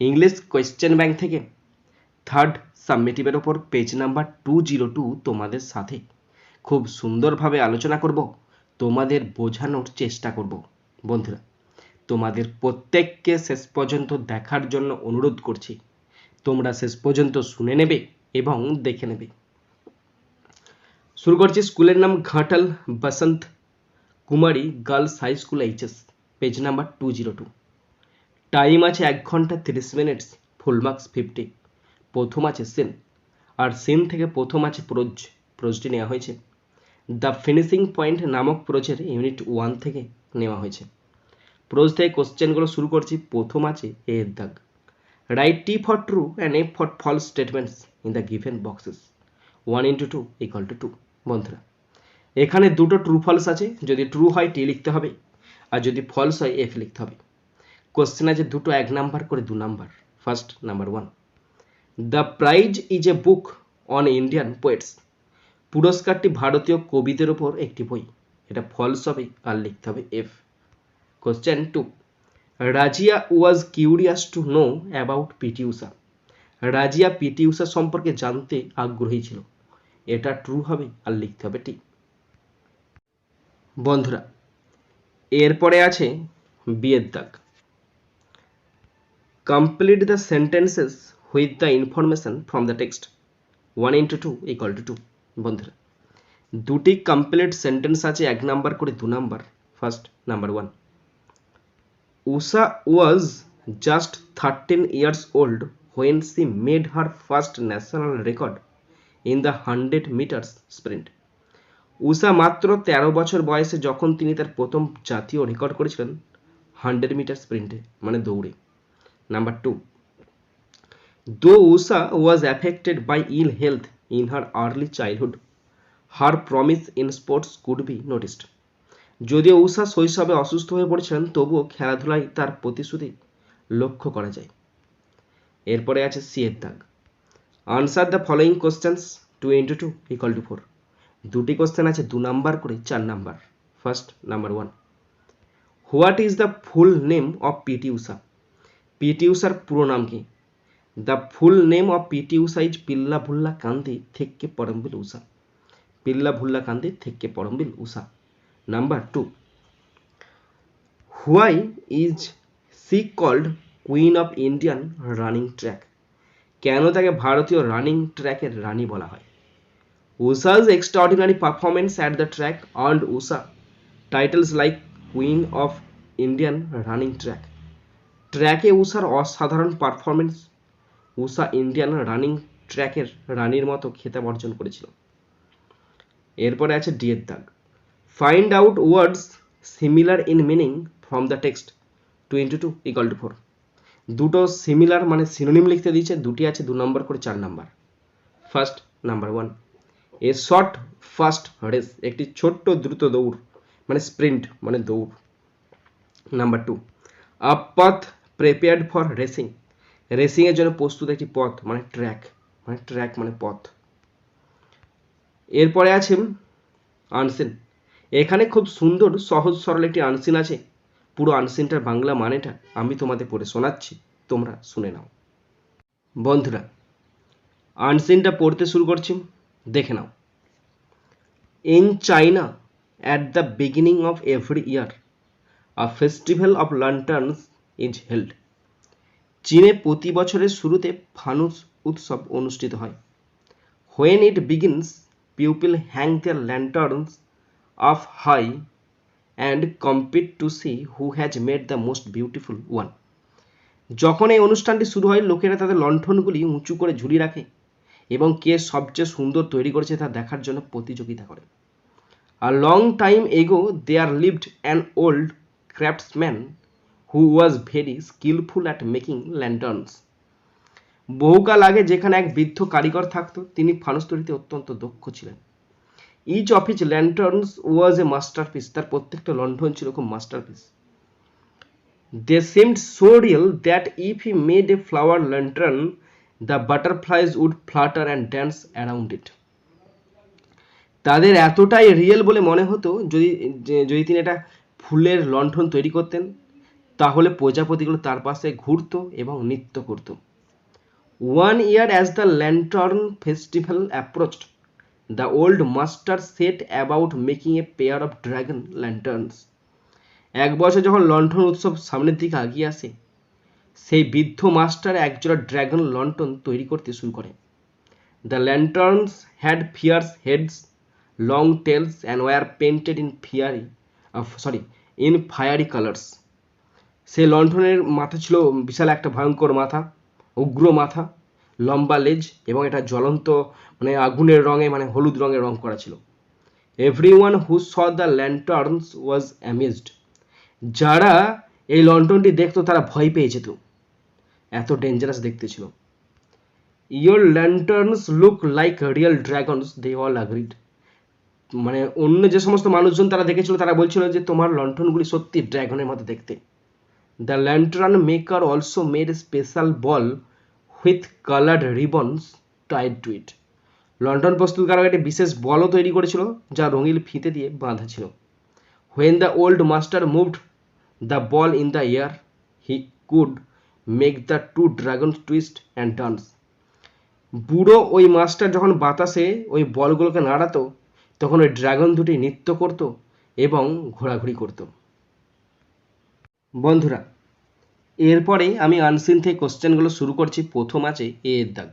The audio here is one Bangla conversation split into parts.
ইংলিশ কোয়েশ্চেন ব্যাংক থেকে থার্ড সাবমিটিভের ওপর page number two zero two তোমাদের সাথে। খুব সুন্দরভাবে আলোচনা করব, তোমাদের বোঝানোর চেষ্টা করব। বন্ধুরা, তোমাদের প্রত্যেককে শেষ পর্যন্ত দেখার জন্য অনুরোধ করছি। তোমরা শেষ পর্যন্ত শুনে নেবে এবং দেখে নেবে। শুরু করছি স্কুলের নাম Ghatal Basanta Kumari girls high school HS page number two zero two time আছে এক ঘণ্টা তিরিশ মিনিটস ফুল মার্কস ফিফটি প্রথম আছে সিন আর সিন থেকে প্রথম আছে প্রোজ প্রোজটি নেওয়া হয়েছে। দ্য ফিনিশিং পয়েন্ট নামক প্রোজের ইউনিট ওয়ান থেকে নেওয়া হয়েছে। প্রোজ থেকে কোশ্চেনগুলো শুরু করছি, প্রথম আছে এ এর দাগ। Write T for true and A for false statements in the given boxes one into two equal to two বন্ধুরা। এখানে দুটো ট্রু ফলস আছে, যদি ট্রু হয় টি লিখতে হবে, আর যদি ফলস হয় এফ লিখতে হবে। কোশ্চেন আছে দুটো, এক নাম্বার করে দু number first number one the prize is a book on Indian poets পুরস্কারটি ভারতীয় কবিদের ওপর একটি বই। এটা ফলস হবে, আর লিখতে হবে F question two Razia was curious to know about PT Usha Razia PT Usha সম্পর্কে জানতে আগ্রহী ছিল। এটা ট্রু হবে, আর লিখতে হবে টি বন্ধুরা, এরপরে আছে বিয়ের দাগ। Complete the sentences with the information from the text. 1 into 2 equal to 2 বন্ধুরা। দুটি কমপ্লিট সেন্টেন্স আছে, এক নাম্বার করে দু number first number one Usha was just thirteen years old when she made her first national record in the hundred meters sprint Usha মাত্র তেরো বছর বয়সে যখন তিনি তার প্রথম জাতীয় রেকর্ড করেছিলেন হান্ড্রেড মিটার স্প্রিন্টে মানে দৌড়ে। Number two, though Usha was affected by ill health in her early childhood, her promise in sports could be noticed. যদিও উষা শৈশবে অসুস্থ হয়ে পড়েছিলেন তবুও খেলাধুলায় তার প্রতিশ্রুতি লক্ষ্য করা যায়। এরপরে আছে সি এর দাগ। Answer the following questions two into two equal to four দুটি কোশ্চেন আছে দু নাম্বার করে চার number first number one what is the full name of PT Usha PT উষার পুরো নাম কি the full name of PT Usha is Pilavullakandi Thekkeparambil Usha Pilavullakandi Thekkeparambil Usha number two why is she called queen of Indian running track কেন তাকে ভারতীয় রানিং ট্র্যাকের রানী বলা হয়? Usha's extraordinary performance at the track earned Usha titles like queen of Indian running track ট্র্যাকে উষার অসাধারণ পারফরমেন্স উষা ইন্ডিয়ান রানিং ট্র্যাকের রানীর মতো খেতাব অর্জন করেছিল। এরপরে আছে ডিএর দাগ। Find out words similar in meaning from the text two into two equal to four দুটো সিমিলার মানে সিনোনিম লিখতে দিয়েছে, দুটি আছে দু নম্বর করে চার number first number one a short fast race একটি ছোট্ট দ্রুত দৌড় মানে স্প্রিন্ট মানে দৌড়। নাম্বার টু আ পথ প্রিপেয়ার্ড ফর রেসিং রেসিংয়ের জন্য প্রস্তুত একটি পথ মানে ট্র্যাক মানে ট্র্যাক মানে পথ। এরপরে আছে আনসিন এখানে খুব সুন্দর, সহজ, সরল একটি আনসিন আছে। পুরো আনসিনটার বাংলা মানেটা আমি তোমাদের পড়ে শোনাচ্ছি, তোমরা শুনে নাও। বন্ধুরা আনসিনটা পড়তে শুরু করছি, দেখে নাও। In China at the beginning of every year a festival of lanterns is held. চীনে প্রতি বছরের শুরুতে ফানুস উৎসব অনুষ্ঠিত হয়। When it begins pupil hang their lanterns up high and compete to see who has made the most beautiful one যখন এই অনুষ্ঠানটি শুরু হয় লোকেরা তাদের লণ্ঠনগুলি উঁচু করে ঝুলিয়ে রাখে এবং কে সবচেয়ে সুন্দর তৈরি করেছে তা দেখার জন্য প্রতিযোগিতা করে। A long time ago, there lived an old craftsman who was very skilful at making lanterns. বহুকাল আগে যেখানে এক বৃদ্ধ কারিগর থাকত তিনি ফানুস তৈরিতে অত্যন্ত দক্ষ ছিলেন। Each of each lanterns was a masterpiece তার প্রত্যেকটা লণ্ঠন ছিল খুব masterpiece they seemed so real that if he made a flower lantern, the butterflies would flutter and dance around it তাদের এতটাই রিয়েল বলে মনে হতো যদি যদি তিনি একটা ফুলের লণ্ঠন তৈরি করতেন তাহলে প্রজাপতিগুলো তার পাশে ঘুরত এবং নৃত্য করতো। One year as the lantern festival approached the old master set about making a pair of dragon lanterns এক বছর যখন লণ্ঠন উৎসব সামনের দিকে আগিয়ে আসে, সেই বৃদ্ধ মাস্টার একজোড়া ড্রাগন লণ্ঠন তৈরি করতে শুরু করে। The lanterns had fierce heads long tails and were painted in fiery sorry in fiery colours সেই লণ্ঠনের মাথা ছিল বিশাল একটা ভয়ঙ্কর মাথা, উগ্র মাথা, লম্বা লেজ এবং এটা জ্বলন্ত মানে আগুনের রঙে মানে হলুদ রঙে রং করা ছিল। Everyone who saw the lanterns was amazed যারা এই লন্ঠনটি দেখতো তারা ভয় পেয়ে যেত এত ডেঞ্জারাস দেখতে ছিল। Your lanterns look like real dragons they all agreed মানে অন্য যে সমস্ত মানুষজন তারা দেখেছিল, তারা বলছিল যে তোমার লন্ঠনগুলি সত্যি ড্রাগনের মতো দেখতে। The lantern maker also made special ball with coloured ribbons tied to it লন্ডন প্রস্তুতকারক একটি বিশেষ বলও তৈরি করেছিল যা রঙিন ফিতে দিয়ে বাঁধা ছিল। When the old master moved the ball in the air, he could make the two dragons twist and dance. বুড়ো ওই মাস্টার যখন বাতাসে ওই বলগুলোকে নাড়াতো তখন ওই ড্রাগন দুটি নৃত্য করত এবং ঘোরাঘুরি করত। বন্ধুরা এরপরে আমি আনসিন থেকে কোশ্চেনগুলো শুরু করছি প্রথম আছে এ এর দাগ।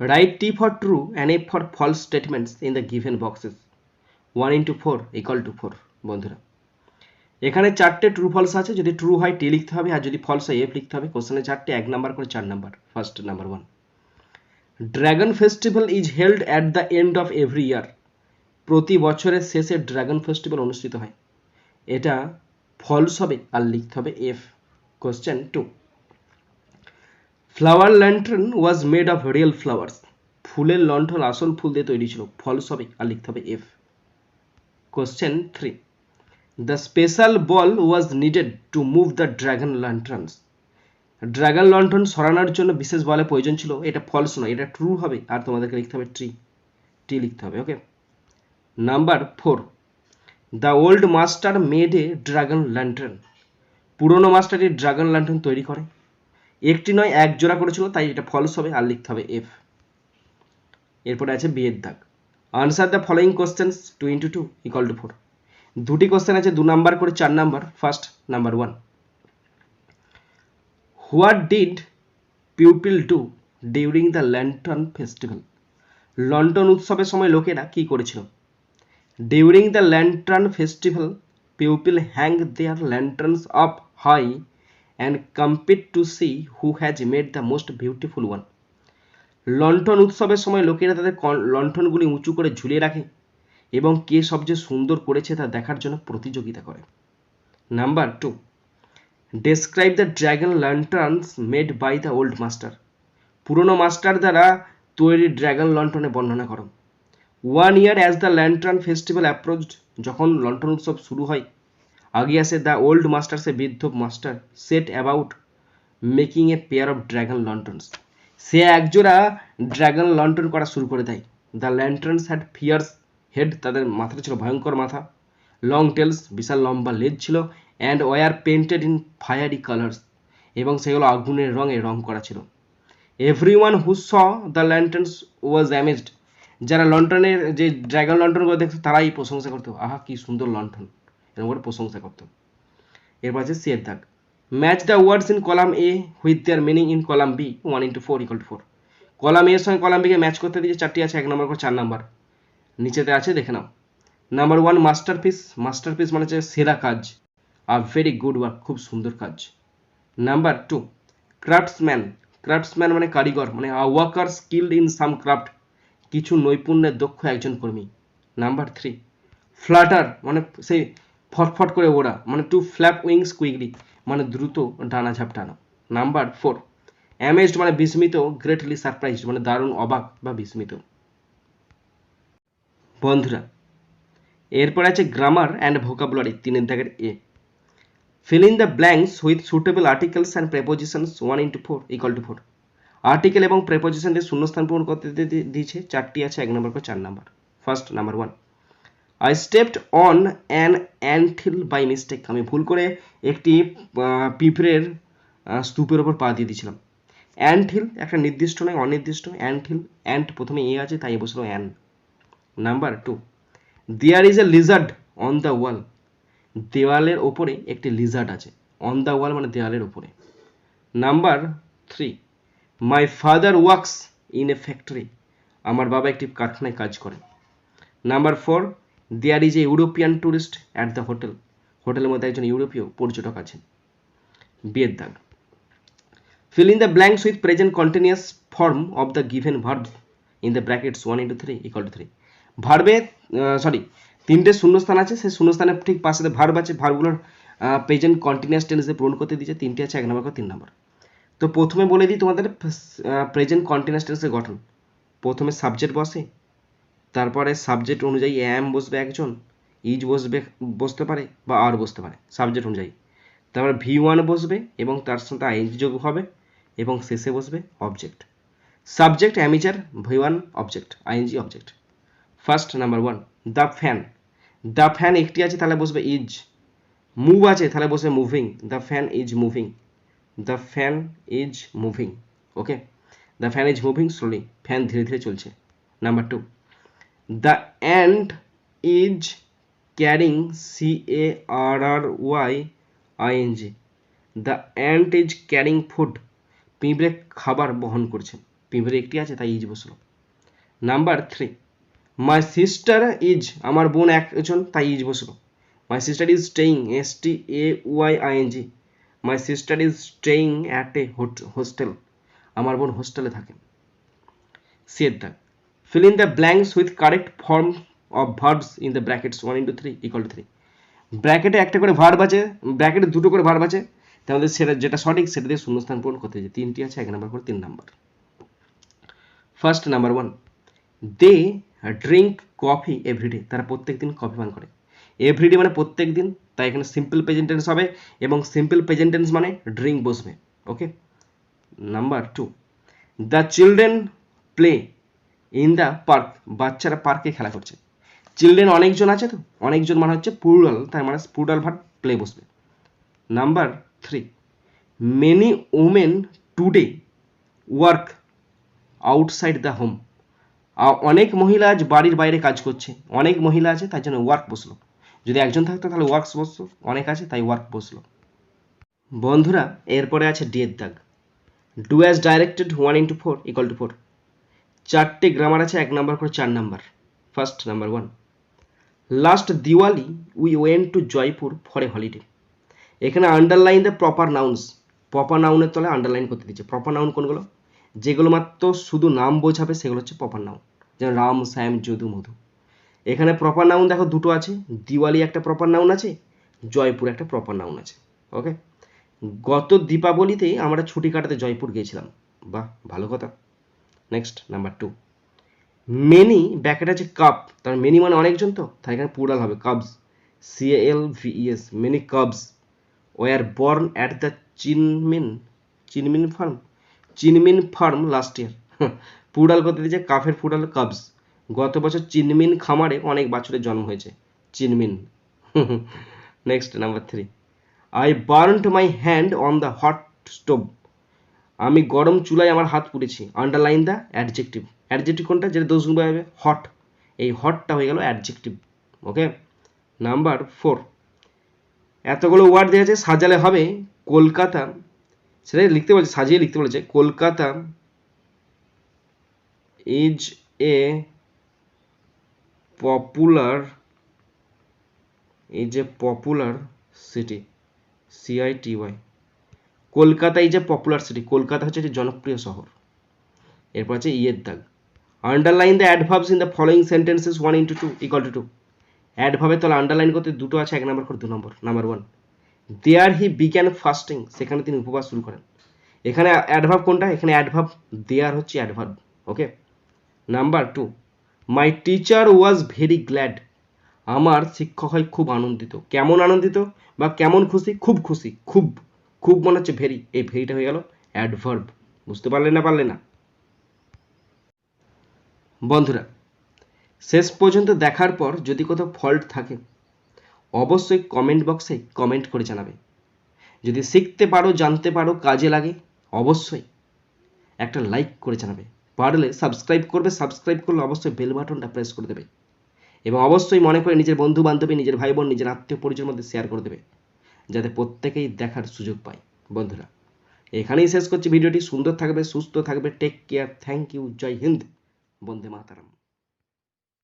Write T for true and A for false statements in the given boxes one into four equal to four বন্ধুরা। এখানে চারটে ট্রু ফলস আছে, যদি ট্রু হয় টি লিখতে হবে, আর যদি ফলস হয় এফ লিখতে হবে। কোশ্চেনে চারটে, এক নাম্বার করে চার number first number one dragon festival is held at the end of every year প্রতি বছরের শেষে ড্রাগন ফেস্টিভ্যাল অনুষ্ঠিত হয়। এটা ফলস হবে আর লিখতে হবে F question two flower lantern was made of real flowers ফুলের লণ্ঠন আসল ফুল দিয়ে তৈরি ছিল। ফলস হবে আর লিখতে হবে F question three the special ball was needed to move the dragon lanterns dragon লন্ঠন সরানোর জন্য বিশেষ বলে প্রয়োজন ছিল। এটা ফলস নয়, এটা ট্রু হবে। আর তোমাদেরকে লিখতে হবে ট্রি টি লিখতে হবে okay number four the old master made a dragon lantern. পুরনো মাস্টারটি ড্রাগন ল্যান্টার্ন তৈরি করে। একটি নয়, এক জোড়া করেছিল, তাই এটা ফলস হবে, আর লিখতে হবে এফ এরপরে আছে বিয়ের দাগ। Answer the following questions two into two equal to four দুটি কোশ্চেন আছে, দু নাম্বার করে চার number first number one what did pupil do during the lantern festival London উৎসবের সময় লোকেরা কি করেছিল? During the lantern festival pupil hang their lanterns up high and compete to see who has made the most beautiful one লণ্ঠন উৎসবের সময় লোকেরা তাদের লণ্ঠনগুলি উঁচু করে ঝুলিয়ে রাখে এবং কে সবচেয়ে সুন্দর করেছে তা দেখার জন্য প্রতিযোগিতা করে। Number two describe the dragon lanterns made by the old master পুরনো মাস্টার দ্বারা তৈরি ড্র্যাগন লণ্ঠনে বর্ণনা করো। One year as the lantern festival approached যখন লণ্ঠন উৎসব শুরু হয়, আগে আসে দ্য ওল্ড মাস্টার সে বৃদ্ধ master set about making a pair of dragon lanterns সে একজোড়া ড্র্যাগন লন্টন করা শুরু করে দেয়। The lanterns had fierce head, তাদের মাথাটা ছিল ভয়ঙ্কর মাথা। লং টেলস, বিশাল লম্বা লেজ ছিল and were painted in fiery colours এবং সেগুলো আগুনের রঙে রং করা ছিল। Everyone who saw the lanterns was amazed. যারা লন্ঠনের যে ড্র্যাগন লন্ঠনগুলো দেখতো তারাই প্রশংসা করতো। আহা, কি সুন্দর লন্ঠন। এরকম করে প্রশংসা করতো। এরপর আছে সি এর দাগ match the words in column A with their meaning in column B one into four equal to four column এর সঙ্গে কলাম বিকে ম্যাচ করতে দিয়েছে, চারটি আছে, এক নম্বর করে চার নাম্বার। নিচেতে আছে, দেখে নাও। নাম্বার ওয়ান মাস্টারপিস মাস্টারপিস মানে হচ্ছে সেরা কাজ। আর ভেরি গুড ওয়ার্ক খুব সুন্দর কাজ। নাম্বার টু ক্রাফটসম্যান ক্রাফটসম্যান মানে কারিগর মানে a worker skilled in some craft কিছু নৈপুণ্যের দক্ষ একজন কর্মী। নাম্বার থ্রি ফ্লাটার মানে সেই ফটফট করে ওড়া মানে টু ফ্ল্যাপ উইংস কুইকলি মানে দ্রুত ডানা ঝাপটানো নাম্বার ফোর অ্যামেজড মানে বিস্মিত গ্রেটলি সারপ্রাইজ মানে দারুণ অবাক বা বিস্মিত। বন্ধুরা, এরপর আছে গ্রামার অ্যান্ড ভোকাবুলারি তিনের দাগের A fill in the blanks with suitable articles and prepositions 1 into 4 equal to 4 article এবং প্রেপোজিশন দিয়ে শূন্যস্থান পূরণ করতে দিয়েছে। চারটি আছে, এক নম্বর চার number. First number one I stepped on an anthill by mistake আমি ভুল করে একটি পিঁপড়ের স্তূপের ওপর পা দিয়ে দিয়েছিলাম। অ্যান্টহিল একটা নির্দিষ্ট নয়, অনির্দিষ্ট। অ্যান্টহিল অ্যান্ট প্রথমে এ আছে, তাই বসল an number two there is a lizard on the wall দেওয়ালের ওপরে একটি লিজার্ড আছে। অন দ্য ওয়াল মানে দেওয়ালের ওপরে। Number three my father works in a factory আমার বাবা একটি কারখানায় কাজ করে। Number four there is a European tourist at the hotel হোটেলের মধ্যে একজন ইউরোপীয় পর্যটক আছেন। বিয়ের দাগ। Fill in the blanks with present continuous form of the given verb in the brackets 1 into 3 equal to 3 ভার্বে সরি তিনটে শূন্যস্থান আছে। সেই শূন্যস্থানের ঠিক পাশে ভার্ব আছে ভার্বগুলোর প্রেজেন্ট কন্টিনিউয়াস টেন্সে পূরণ করতে দিয়েছে। তিনটে আছে, এক নম্বর তিন নম্বর তো প্রথমে বলে দিই তোমাদের প্রেজেন্ট কন্টিনিউয়াস টেন্সের গঠন। প্রথমে সাবজেক্ট বসে, তারপরে সাবজেক্ট অনুযায়ী অ্যাম বসবে একজন ইজ বসবে, বসতে পারে বা আর বসতে পারে সাবজেক্ট অনুযায়ী। তারপর ভি ওয়ান বসবে এবং তার সাথে আইএনজি যোগ হবে এবং শেষে বসবে object subject am is are V one object ING object first number one the fan the fan একটি আছে, তাহলে বসবে ইজ মুভ আছে, তাহলে বসবে moving the fan is moving the fan is moving okay the fan is moving slowly fan ধীরে ধীরে চলছে. Number two the and is carrying C A R R Y ING the ant is carrying food পিঁপড়ে খাবার বহন করছে। পিঁপড়ে একটি আছে, তাই ইজ বসল। Number three my sister is আমার বোন একজন, তাই ইজ বসল। My sister is staying S T A Y ING my sister is staying at a hostel আমার বোন হোস্টেলে থাকেন সিয়ের দাগ fill in the blanks with correct form of verbs in the brackets 1 into 3 equal to 3 ব্র্যাকেটে একটা করে ভার্ব আছে ব্র্যাকেটে দুটো করে ভার্ব আছে। তাহলে সেটা যেটা সঠিক সেটা দিয়ে শূন্যস্থান পূরণ করতে হবে। তিনটি আছে, এক নাম্বার করে তিন number first number one they drink coffee everyday তারা প্রত্যেক দিন কফি পান করে। এভরিডে মানে প্রত্যেক দিন তাই এখানে সিম্পল প্রেজেন্টেন্স হবে এবং সিম্পল প্রেজেন্টেন্স মানে ড্রিঙ্ক বসবে okay number two the children play in the park বাচ্চারা পার্কে খেলা করছে। চিলড্রেন অনেকজন আছে তো, অনেকজন মানে হচ্ছে পুরুলাল তার মানে পুরুলাল ভার প্লে বসবে। Number three many women today work outside the home অনেক মহিলা আজ বাড়ির বাইরে কাজ করছে, অনেক মহিলা আছে তার জন্য ওয়ার্ক বসল। যদি একজন থাকতো তাহলে ওয়ার্কস বসতো, অনেক আছে, তাই ওয়ার্ক বসল। বন্ধুরা, এরপরে আছে ডি এর দাগ। Do as directed one into four equal to four চারটে গ্রামার আছে, এক নাম্বার করে চার number first number one last Diwali we went to Jaipur for a holiday এখানে underline the proper nouns proper নাউনের তলে আন্ডারলাইন করতে দিচ্ছে প্রপার নাউন কোনগুলো? যেগুলো মাত্র শুধু নাম বোঝাবে, সেগুলো হচ্ছে প্রপার নাউন যেমন রাম, শ্যাম, যদু, মধু। এখানে প্রপার নাউন দেখো দুটো আছে, দিওয়ালি একটা প্রপার নাউন আছে, জয়পুর একটা প্রপার নাউন আছে ওকে গত দীপাবলিতে আমরা ছুটি কাটাতে জয়পুর গিয়েছিলাম, বাহ, ভালো কথা। Next number two many bracket আছে কাপ তার মেনি মানে অনেকজন তো তাই এখানে পুরাল হবে calves C L V S many calves were born at the চিনমিন চিনমিন ফার্ম চিনমিন ফার্ম লাস্ট ইয়ার পুরাল করতে দিয়েছে কাফের পুরাল কাবস গত বছর চিনমিন খামারে অনেক বাছুরের জন্ম হয়েছে। চিনমিন। Next number three I burned my hand on the hot stove আমি গরম চুলায় আমার হাত পুড়েছি। আন্ডারলাইন দ্য অ্যাডজেক্টিভ অ্যাডজেক্টিভ কোনটা? যেটা দোষ গুণ হবে হট এই হটটা হয়ে গেল অ্যাডজেক্টিভ ওকে নাম্বার ফোর এতগুলো ওয়ার্ড দেওয়া আছে, সাজালে হবে কলকাতা। সেটাই লিখতে বলেছে, সাজিয়ে লিখতে বলেছে, Kolkata is a popular is a popular city C I T Y Kolkata is a popular city Kolkata হচ্ছে একটি জনপ্রিয় শহর। এরপর আছে ইয়ের দাগ। Underline the adverbs in the following sentences one into two equal to two অ্যাডভাবে তাহলে আন্ডারলাইন করতে দুটো আছে, এক নম্বর করে দু নম্বর নাম্বার ওয়ান দেয়ার হি বিজ্ঞান ফাস্টিং সেখানে তিনি উপবাস শুরু করেন। এখানে অ্যাডভার্ব কোনটা? এখানে অ্যাডভার্ব দেয়ার হচ্ছে adverb okay number two my teacher was very glad আমার শিক্ষক হয় খুব আনন্দিত। কেমন আনন্দিত বা কেমন খুশি? খুব খুশি। খুব। খুব মনে হচ্ছে ভেরি এই ভেরিটা হয়ে গেল অ্যাডভার্ব বুঝতে পারলে না পারলে না? বন্ধুরা, শেষ পর্যন্ত দেখার পর যদি কোথাও ফল্ট থাকে, অবশ্যই কমেন্ট বক্সে কমেন্ট করে জানাবে। যদি শিখতে পারো, জানতে পারো, কাজে লাগে, অবশ্যই একটা লাইক করে জানাবে। পারলে সাবস্ক্রাইব করবে সাবস্ক্রাইব করলে অবশ্যই বেল বাটনটা প্রেস করে দেবে। এবং অবশ্যই মনে করে নিজের বন্ধু বান্ধবী নিজের ভাই বোন নিজের আত্মীয় পরিচয়ের মধ্যে শেয়ার করে দেবে, যাতে প্রত্যেকেই দেখার সুযোগ পায়। বন্ধুরা, এখানেই শেষ করছি। ভিডিওটি সুন্দর থাকবে, সুস্থ থাকবে। Take care thank you Jai Hind. Vande Mataram.